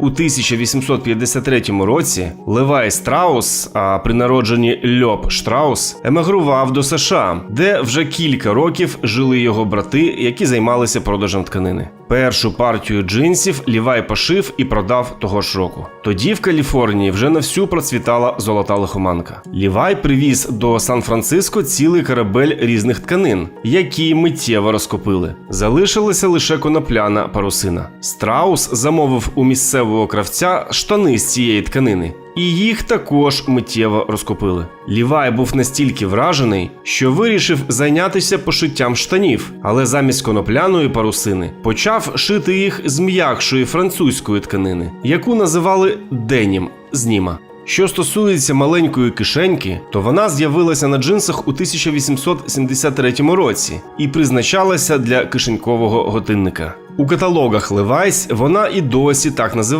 У 1853 році Левай Страус, а при народженні Льоп Штраус, емігрував до США, де вже кілька років жили його брати, які займалися продажем тканини. Першу партію джинсів Лівай пошив і продав того ж року. Тоді в Каліфорнії вже на всю процвітала золота лихоманка. Лівай привіз до Сан-Франциско цілий корабель різних тканин, які миттєво розкопили. Залишилася лише конопляна парусина. Страус замовив у місцевого кравця штани з цієї тканини. І їх також миттєво розкопили. Лівай був настільки вражений, що вирішив зайнятися пошиттям штанів, але замість конопляної парусини почав шити їх з м'якшої французької тканини, яку називали денім зніма. Що стосується маленької кишеньки, то вона з'явилася на джинсах у 1873 році і призначалася для кишенькового годинника. У каталогах Levi's вона і досі так називається.